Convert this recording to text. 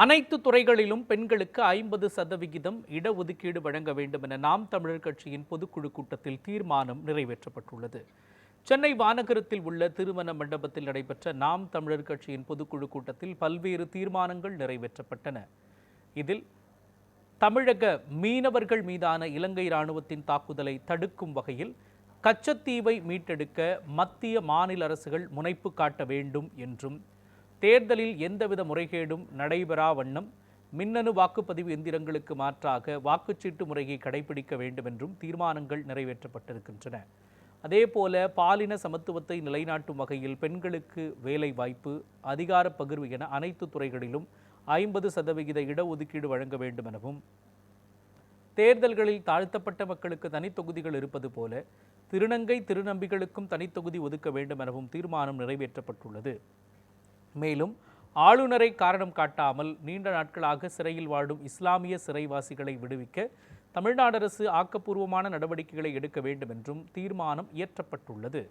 அனைத்து துறைகளிலும் பெண்களுக்கு ஐம்பது சதவிகிதம் இடஒதுக்கீடு வழங்க வேண்டும் என நாம் தமிழர் கட்சியின் பொதுக்குழு கூட்டத்தில் தீர்மானம் நிறைவேற்றப்பட்டுள்ளது. சென்னை வானகரத்தில் உள்ள திருமண மண்டபத்தில் நடைபெற்ற நாம் தமிழர் கட்சியின் பொதுக்குழு கூட்டத்தில் பல்வேறு தீர்மானங்கள் நிறைவேற்றப்பட்டன. இதில் தமிழக மீனவர்கள் மீதான இலங்கை ராணுவத்தின் தாக்குதலை தடுக்கும் வகையில் கச்சத்தீவை மீட்டெடுக்க மத்திய மாநில அரசுகள் முனைப்பு காட்ட வேண்டும் என்றும் தேர்தலில் எந்தவித முறைகேடும் நடைபெறா வண்ணம் மின்னணு வாக்குப்பதிவு எந்திரங்களுக்கு மாற்றாக வாக்குச்சீட்டு முறையை கடைபிடிக்க வேண்டும் என்றும் தீர்மானங்கள் நிறைவேற்றப்பட்டிருக்கின்றன. அதேபோல பாலின சமத்துவத்தை நிலைநாட்டும் வகையில் பெண்களுக்கு வேலை வாய்ப்பு அதிகார பகிர்வு என அனைத்து துறைகளிலும் ஐம்பது சதவிகித இடஒதுக்கீடு வழங்க வேண்டும் எனவும் தேர்தல்களில் தாழ்த்தப்பட்ட மக்களுக்கு தனித்தொகுதிகள் இருப்பது போல திருநங்கை திருநம்பிகளுக்கும் தனித்தொகுதி ஒதுக்க வேண்டும் எனவும் தீர்மானம் நிறைவேற்றப்பட்டுள்ளது. மேலும் ஆளுநரை காரணம் காட்டாமல் நீண்ட நாட்களாக சிறையில் வாடும் இஸ்லாமிய சிறைவாசிகளை விடுவிக்க தமிழ்நாடு அரசு ஆக்கப்பூர்வமான நடவடிக்கைகளை எடுக்க வேண்டும் என்றும் தீர்மானம் இயற்றப்பட்டுள்ளது.